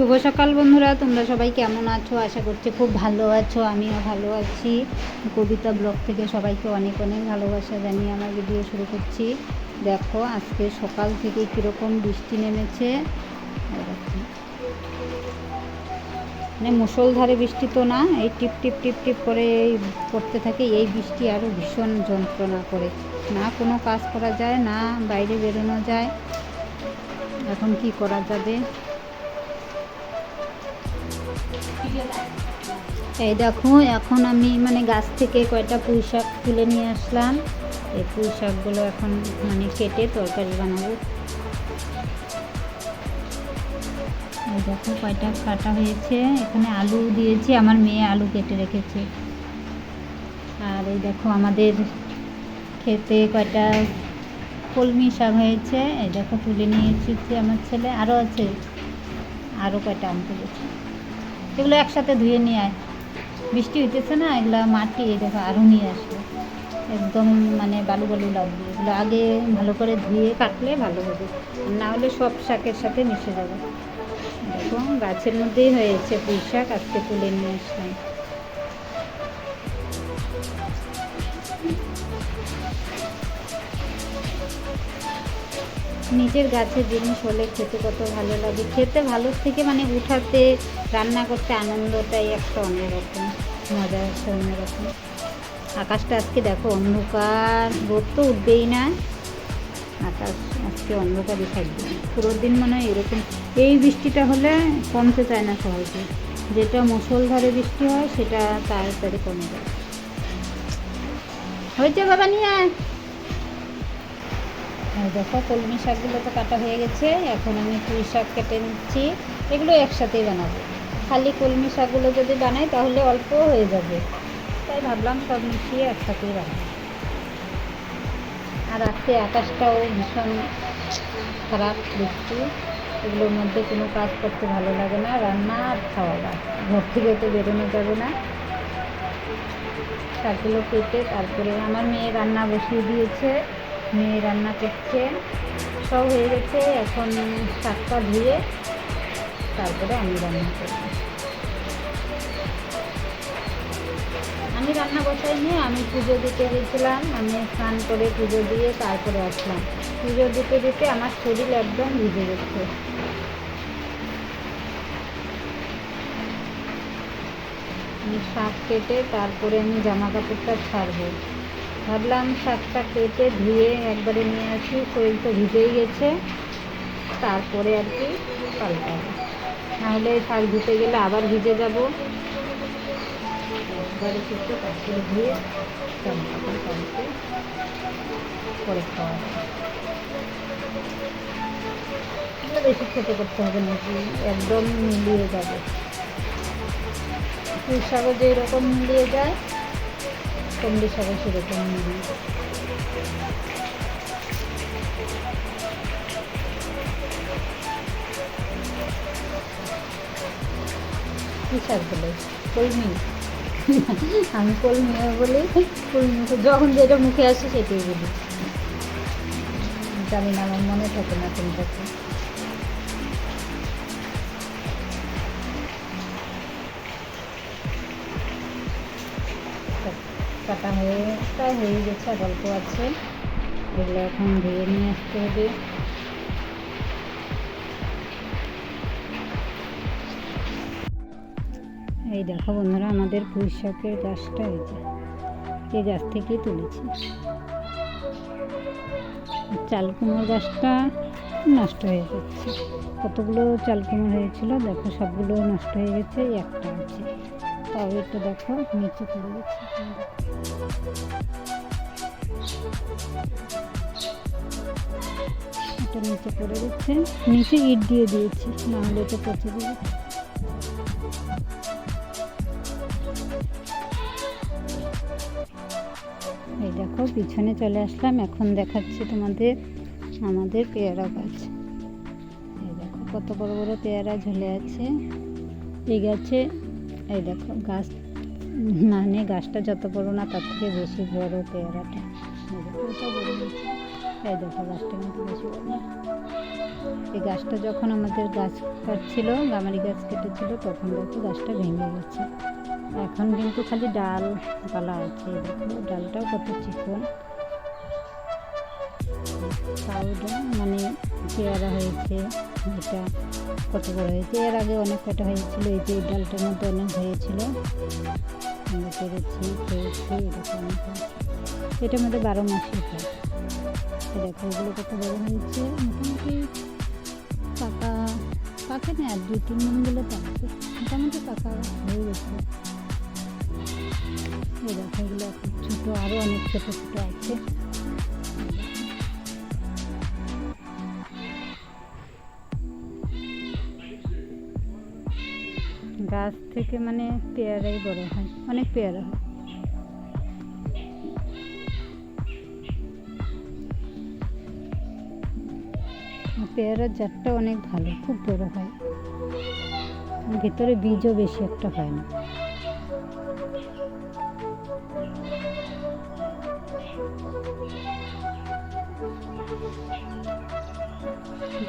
শুভ সকাল বন্ধুরা, তোমরা সবাই কেমন আছো? আশা করছি খুব ভালো আছো, আমিও ভালো আছি। কবিতা ব্লগ থেকে সবাইকে অনেক অনেক ভালোবাসা জানিয়ে আমার ভিডিও শুরু করছি। দেখো, আজকে সকাল থেকে কীরকম বৃষ্টি নেমেছে। মানে মুষলধারে বৃষ্টি তো না, এই টিপ টিপ টিপ টিপ করে এই পড়তে থাকে, এই বৃষ্টি আরও ভীষণ যন্ত্রণা করে। না কোনো কাজ করা যায়, না বাইরে বেরোনো যায়। এখন কি করা যাবে? এই দেখো, এখন আমি মানে গাছ থেকে কয়টা পুঁই শাক তুলে নিয়ে আসলাম। এই পুঁই শাকগুলো এখন মানে কেটে তরকারি বানাবো। এই দেখো, কয়টা কাটা হয়েছে। এখানে আলু দিয়েছি, আমার মেয়ে আলু কেটে রেখেছে। আর এই দেখো, আমাদের খেতে কয়টা কলমি শাক হয়েছে। এই দেখো, তুলে নিয়ে এসেছি আমার ছেলে। আরও আছে? আরও কয়টা আনতে গেছে এগুলো একসাথে ধুয়ে নিয়ে আয়। বৃষ্টি হইতেছে না, এগুলো মাটি দেখো আরও নিয়ে আসবে। একদম মানে বালু বালু লাগবে। এগুলো আগে ভালো করে ধুয়ে কাটলে ভালো হবে। না হলে সব শাকের সাথে মিশে যাবে। দেখো, গাছের মধ্যেই হয়েছে পুঁই শাক, আজকে তুলে নিয়ে আসলাম। নিজের গাছের জিনিস হলে খেতে কত ভালো লাগে। খেতে ভালোর থেকে মানে উঠাতে, রান্না করতে আনন্দটাই একটা অন্যরকম, মজা একটা অন্যরকম। আকাশটা আজকে দেখো অন্ধকার, রোদ তো উঠবেই না। আকাশ আজকে অন্ধকারই থাকবে পুরো দিন মনে হয় এরকম। এই বৃষ্টিটা হলে কমতে চায় না সহজে। যেটা মুসলধারে বৃষ্টি হয়, সেটা তাড়াতাড়ি কমে যায়। হয়েছে বাবা নিয়ে দেখো, কলমি শাকগুলো তো কাটা হয়ে গেছে। এখন আমি পুঁই শাক কেটে নিচ্ছি। এগুলো একসাথেই বানাবো। খালি কলমি শাকগুলো যদি বানাই, তাহলে অল্প হয়ে যাবে। তাই ভাবলাম সব মিশিয়ে একসাথেই বানাবো। আর আজকে আকাশটাও ভীষণ খারাপ দেখছি। এগুলোর মধ্যে কোনো কাজ করতে ভালো লাগে না। রান্না আর খাওয়া দাওয়া। ঘর থেকে তো বেরোনো যাবে না। শাকগুলো কেটে তারপরে আমার মেয়ে রান্না বসিয়ে দিয়েছে। মেয়ে রান্না করছে সব হয়ে গেছে, এখন শাকটা ধুয়ে তারপরে আমি রান্না করব। আমি রান্না বসাইনি, আমি পুজো দিতে গেছিলাম, আমি স্নান করে পুজো দিয়ে তারপরে আসলাম। পুজো দিতে দিতে আমার শরীর একদম ভিজে গেছে। আমি শাক কেটে তারপরে আমি জামা কাপড়টা ছাড়বো। ভাবলাম শাকটা কেটে ধুয়ে একবারে নিয়ে আসি, শরীর তো ভিজেই গেছে। তারপরে আর কি পাল্টাবো। নাহলে শাক ধুতে গেলে আবার ভিজে যাব। একবারে ধুয়ে পরে খাওয়া বেশি খেতে করতে হবে নাকি একদম মিলিয়ে যাবে। পুঁই শাকও যে মিলিয়ে যায় কমলি শাকও সেরকম যায় কী শাক বলে? আমি বলি যখন যেটা মুখে আসে সেটাই বলি। জানি না, আমার মনে থাকে না কোনটাকে। কাটা হয়ে প্রায় হয়ে গেছে, আর অল্প আছে। এগুলো এখন ধুয়ে নিয়ে আসতে হবে। এই দেখো বন্ধুরা, আমাদের পুঁই শাকের গাছটা হয়েছে এই গাছ থেকেই তুলেছি। চাল কুমড়োর গাছটা নষ্ট হয়ে যাচ্ছে কতগুলো চাল কুমড়ো হয়েছিল, দেখো সবগুলো নষ্ট হয়ে গেছে একটা আছে। একটু দেখো, নিচে পড়ে গেছে। এটা নিচে পড়ে গেছে। নিচে ইট দিয়ে দিয়েছি নাহলে এটা পচে যাবে। এই দেখো, পিছনে চলে আসলাম, এখন দেখাচ্ছি তোমাদের আমাদের পেয়ারা গাছ। এই দেখো, কত বড় বড় পেয়ারা ঝুলে আছে। এই গাছে এই দেখো গাছ মানে গাছটা যত বড় না, তার থেকে বেশি বড় পেয়ারাটা। এই দেখো গাছটা কিন্তু বেশি বড় এই গাছটা যখন আমাদের গাছ কাটছিল, গামারি গাছ কেটেছিল, তখন দেখো গাছটা ভেঙে গেছে। এখন কিন্তু খালি ডাল পালা আছে দেখো। ডালটাও কত চিকন। পেয়ারা হয়েছে, এটা কত বড় হয়েছে? এর আগে অনেক কটা হয়েছিল, এই যে ডালটার মধ্যে অনেক হয়েছিল। পেরেছি এটার মধ্যে বারো মাসই হয় দেখো, এগুলো কত বড় হয়েছে? মোটামুটি পাকা, পাকে না, আর দুই, তিন দিনগুলো পাকছে মোটামুটি পাকা হয়ে গেছে। এই দেখো, এগুলো ছোটো আরও অনেক ছোটো ছোটো আছে। গাছ থেকে মানে পেয়ারাই বড় হয়, অনেক পেয়ারা হয়। পেয়ারার জাতটা অনেক ভালো, খুব বড় হয়। ভেতরে বীজও বেশি একটা হয় না।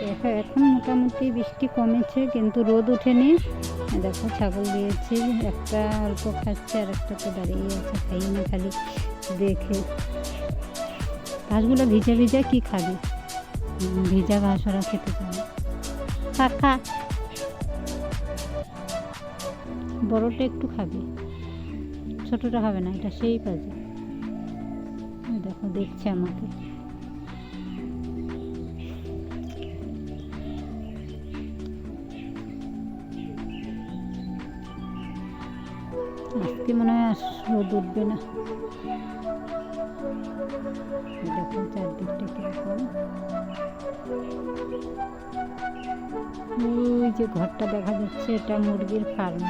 দেখো, এখন মোটামুটি বৃষ্টি কমেছে, কিন্তু রোদ ওঠেনি। দেখো, ছাগল দিয়েছি, একটা অল্প খাচ্ছে, আর একটা তো দাঁড়িয়ে আছে খাই না খালি দেখে। ঘাসগুলো ভিজে ভিজে কি খাবি? ভিজা ঘাস ওরা খেতে না। খা বড়টা একটু খাবি। ছোটটা খাবে না, এটা সেই কাজে। দেখো, দেখছে আমাকে। আজকে মনে হয় রোদ উঠবে না। দেখুন চারদিকটা কীরকম। ওই যে ঘরটা দেখা যাচ্ছে, এটা মুরগির ফার্ম